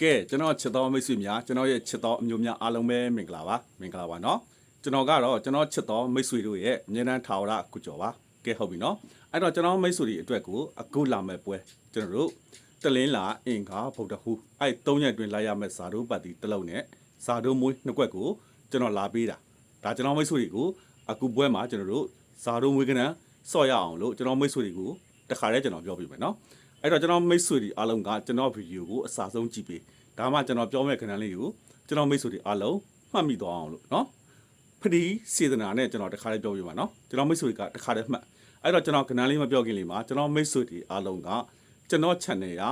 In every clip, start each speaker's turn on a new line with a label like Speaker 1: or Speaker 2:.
Speaker 1: ကဲကျွန်တော်ချစ်တော်မိတ်ဆွေများကျွန်တော်ရဲ့ချစ်တော်အမျိုးများအားလုံးပဲမင်္ဂလာပါမင်္ဂလာပါနော်ကျွန်တော်ကတော့ကျွန်တော်ချစ်တော်မိတ်ဆွေတို့ရဲ့အမြဲတမ်းထာဝရကုကြော်ပါကဲဟုတ်ပြီနော်အဲ့တော့ကျွန်တော်မိတ်ဆွေတွေအတွက်ကိုအခုလာမဲ့ပွဲကျွန်တော်တို့တလင်းလာအင်္ဂါဗုဒ္ဓဟူအဲ့၃ရက်တွင်လာရမဲ့ဇာတို့ပတ်တီတလုံးနဲ့ဇာတို့မွေးနှစ်ကွက်ကိုကျွန်တော်လာပေးတာဒါကျွန်တော်မိတ်ဆွေတွေကိုအခုပွဲမှာကျွန်တော်တို့ဇာတို့မွေးကနန်းဆော့ရအောင်လို့ကျွန်တော်မိတ်ဆွေတွေကိုတခါတည်းကျွန်တော်ပြောပြမယ်နော် အဲ့တော့ကျွန်တော်မိတ်ဆွေတွေအားလုံးကကျွန်တော်ဗီဒီယိုကိုအစာဆုံးကြည့်ပေးဒါမှကျွန်တော်ပြောမယ့်ခဏလေးကိုကျွန်တော်မိတ်ဆွေတွေအားလုံးမှတ်မိသွားအောင်လို့နော်ဖတိစေတနာနဲ့ကျွန်တော်တခါလေးပြောပြပါနော်ကျွန်တော်မိတ်ဆွေတွေကတခါလေးမှတ်အဲ့တော့ကျွန်တော်ခဏလေးမပြောခင်လေးမှာကျွန်တော်မိတ်ဆွေတွေအားလုံးကကျွန်တော် channel က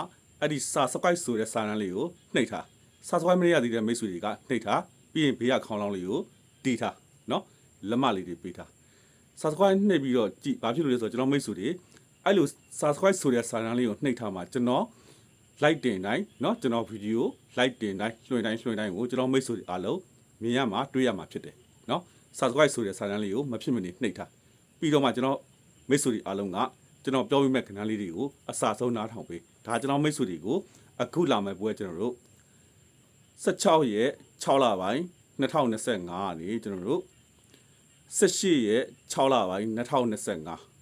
Speaker 1: အဲ့ဒီစာ subscribe ဆိုတဲ့စာတန်းလေးကိုနှိပ်ထား subscribe မရသေးတဲ့မိတ်ဆွေတွေကနှိပ်ထားပြီးရင်ဘေးကခေါင်းလောင်းလေးကိုတီးထားနော်လက်မလေးတွေပေးထား subscribe နှိပ်ပြီးတော့ကြည့်ဘာဖြစ်လို့လဲဆိုတော့ကျွန်တော်မိတ်ဆွေတွေ အဲ့လို subscribe ဆိုတဲ့စာတန်းလေးကိုနှိပ်ထားမှာကျွန်တော် like တင်တိုင်းเนาะကျွန်တော်ဗီဒီယို like တင်တိုင်းလွှင့်တိုင်းလွှင့်တိုင်းကိုကျွန်တော်မိတ်ဆွေတွေအားလုံးမြင်ရမှာတွေ့ရမှာဖြစ်တယ်เนาะ subscribe ဆိုတဲ့စာတန်းလေးကိုမဖြစ်မနေနှိပ်ထားပြီးတော့မှကျွန်တော်မိတ်ဆွေတွေအားလုံးကကျွန်တော်ပြောပြမဲ့ခဏလေးတွေကိုအစာဆုံးနားထောင်ပေးဒါကျွန်တော်မိတ်ဆွေတွေကိုအခုလာမဲ့ပွဲကျွန်တော်တို့16ရက်6လပိုင်း2025ကနေကျွန်တော်တို့18ရက်6လပိုင်း2025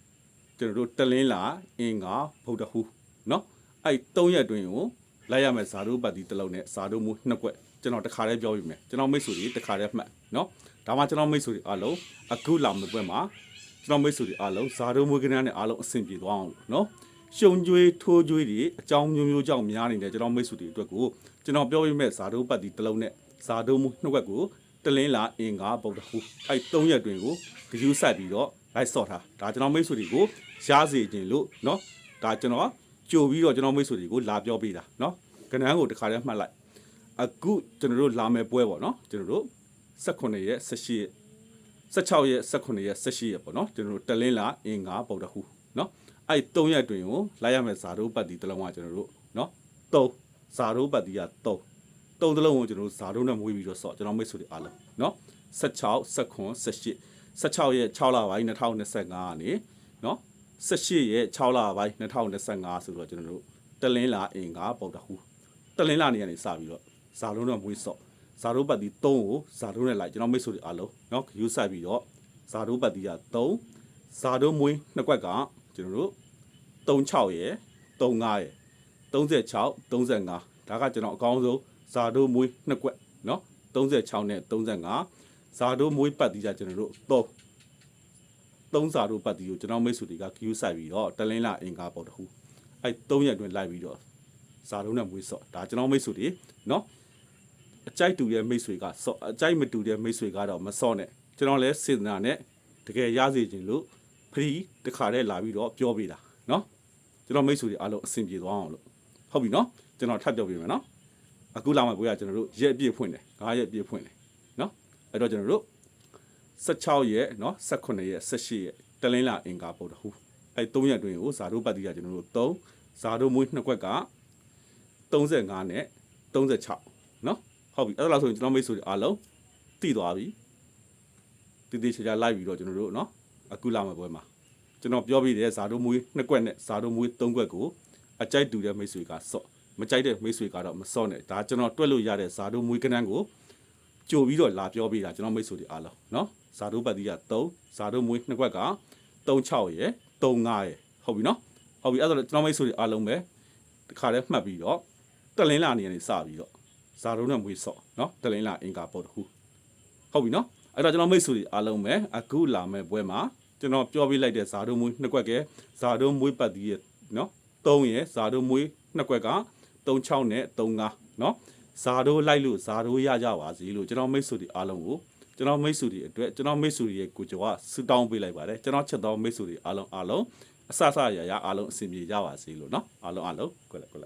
Speaker 1: ကျွန်တော်တို့တလင်းလာအင်္ဂါဗုဒ္ဓဟူเนาะအဲ့3ရက်အတွင်းကိုလိုက်ရမယ်ဇာတို့ပတ်တီတစ်လုံးနဲ့ဇာတို့မူနှစ်ကွက်ကျွန်တော်တခါတည်းပြောပြမယ်ကျွန်တော်မိတ်ဆွေတွေတခါတည်းမှတ်เนาะဒါမှကျွန်တော်မိတ်ဆွေတွေအားလုံးအခုလာမယ့်ပွဲမှာကျွန်တော်မိတ်ဆွေတွေအားလုံးဇာတို့မူကနန်းနဲ့အားလုံးအဆင်ပြေသွားအောင်เนาะရှုံကြွေးထိုးကြွေးတွေအကြောင်းမျိုးမျိုးကြောင့်များနေတဲ့ကျွန်တော်မိတ်ဆွေတွေအတွက်ကိုကျွန်တော်ပြောပြမယ်ဇာတို့ပတ်တီတစ်လုံးနဲ့ဇာတို့မူနှစ်ကွက်ကို တလင်းလာအင်္ဂါဗုဒ္ဓဟူအဲ့3ရက်တွင်ကိုဂယူးဆက်ပြီးတော့လိုက်ဆော့ထားဒါကျွန်တော်မိတ်ဆွေတွေကိုရစေခြင်းလို့เนาะဒါကျွန်တော်ကြိုပြီးတော့ကျွန်တော်မိတ်ဆွေတွေကိုလာပြောပေးတာเนาะကနန်းကိုတခါတည်းမှတ်လိုက်အခုကျွန်တော်တို့လာမယ်ပွဲပေါ့เนาะကျွန်တော်တို့18ရက်18ရက်16ရက်18ရက်18ရက်ပေါ့เนาะကျွန်တော်တို့တလင်းလာအင်္ဂါဗုဒ္ဓဟူเนาะအဲ့3ရက်တွင်ကိုလိုက်ရမယ်ဇာတို့ပတ်တီတစ်လုံးကကျွန်တော်တို့เนาะ3ဇာတို့ပတ်တီက3 တုံးတစ်လုံးကိုကျွန်တော်တို့ဇာတို့နဲ့မွေးပြီးတော့ဆော့ကျွန်တော်မိတ်ဆွေတွေအားလုံးเนาะ16 19 18 16ရက်6လပိုင်း2025ကနေเนาะ18ရက်6လပိုင်း2025ဆိုတော့ကျွန်တော်တို့တလင်းလာအင်္ဂါပေါတဟူတလင်းလာနေကနေစပြီးတော့ဇာလုံးနဲ့မွေးဆော့ဇာတို့ပတ်တီ3ကိုဇာတို့နဲ့လိုက်ကျွန်တော်မိတ်ဆွေတွေအားလုံးเนาะယူဆိုင်ပြီးတော့ဇာတို့ပတ်တီက3ဇာတို့မွေးနှစ်ကွက်ကကျွန်တော်တို့36ရက်35ရက်36 35ဒါကကျွန်တော်အကောင်းဆုံး ဇာတို့မွေးနှစ်ကွက်နော်36နဲ့35ဇာတို့မွေးပတ်တီးကြကျွန်တော်တို့သုံးသုံးဇာတို့ပတ်တီးကိုကျွန်တော်မိတ်ဆွေတွေက Q ဆိုင်ပြီးတော့တလင်းလာအင်္ကာပေါ့တခုအဲ့သုံးရက်အတွင်းလိုက်ပြီးတော့ဇာတို့နဲ့မွေးဆော့ဒါကျွန်တော်မိတ်ဆွေတွေနော်အကြိုက်တူတဲ့မိတ်ဆွေကဆော့အကြိုက်မတူတဲ့မိတ်ဆွေကတော့မဆော့နဲ့ကျွန်တော်လည်းစေတနာနဲ့တကယ်ရစေခြင်းလို့ဖရီတခါတည်းလာပြီးတော့ပြောပေးတာနော်ကျွန်တော်မိတ်ဆွေတွေအားလုံးအဆင်ပြေသွားအောင်လို့ဟုတ်ပြီနော်ကျွန်တော်ထပ်ပြောပေးမယ်နော် အခုလာမယ့်ပွဲကကျွန်တော်တို့ရက်အပြည့်ဖွင့်တယ်ငါးရက်အပြည့်ဖွင့်တယ်เนาะအဲ့တော့ကျွန်တော်တို့16ရက်เนาะ18ရက်18ရက်တလင်းလာအင်္ဂါပုတ်တဟူအဲ့3ရက်အတွင်းကိုဇာတို့ပတ်တီကကျွန်တော်တို့3ဇာတို့မွေးနှစ်ကွက်က35နဲ့36เนาะဟုတ်ပြီအဲ့ဒါလို့ဆိုရင်ကျွန်တော်မိတ်ဆွေတွေအားလုံးတည်သွားပြီတည်တည်ချာချာလိုက်ပြီးတော့ကျွန်တော်တို့เนาะအခုလာမယ့်ပွဲမှာကျွန်တော်ပြောပြတဲ့ဇာတို့မွေးနှစ်ကွက်နဲ့ဇာတို့မွေး3ကွက်ကိုအကြိုက်တူတဲ့မိတ်ဆွေကစော့ မကြိုက်တဲ့မိတ်ဆွေကတော့မစော့နဲ့ဒါကျွန်တော်တွက်လို့ရတဲ့ဇာတို့မွေးကနန်းကိုကြိုပြီးတော့လာပြောပေးတာကျွန်တော်မိတ်ဆွေတွေအားလုံးနော်ဇာတို့ပတ်တိက3ဇာတို့မွေးနှစ်ခွက်က36ရယ်35ရယ်ဟုတ်ပြီနော်ဟုတ်ပြီအဲ့ဒါဆိုကျွန်တော်မိတ်ဆွေတွေအားလုံးပဲဒီခါလဲမှတ်ပြီးတော့တလင်းလာနေရနေစပြီးတော့ဇာတို့နဲ့မွေးစော့နော်တလင်းလာအင်ကာပေါ်တခုဟုတ်ပြီနော်အဲ့တော့ကျွန်တော်မိတ်ဆွေတွေအားလုံးပဲအခုလာမဲ့ပွဲမှာကျွန်တော်ပြောပြလိုက်တဲ့ဇာတို့မွေးနှစ်ခွက်ကဇာတို့မွေးပတ်တိရယ်နော်3ရယ်ဇာတို့မွေးနှစ်ခွက်က 36နဲ့35เนาะဇာတို့လိုက်လို့ဇာတို့ရကြပါစေလို့ကျွန်တော်မိတ်ဆွေတွေအားလုံးကိုကျွန်တော်မိတ်ဆွေတွေအတွက်ကျွန်တော်မိတ်ဆွေတွေရဲ့ကိုကြောကဆူတောင်းပေးလိုက်ပါတယ်ကျွန်တော်ချက်တော်မိတ်ဆွေတွေအားလုံးအားလုံးအဆအဆရရအားလုံးအဆင်ပြေကြပါစေလို့เนาะအားလုံးအားလုံးကိုလည်းကိုလည်း ည်း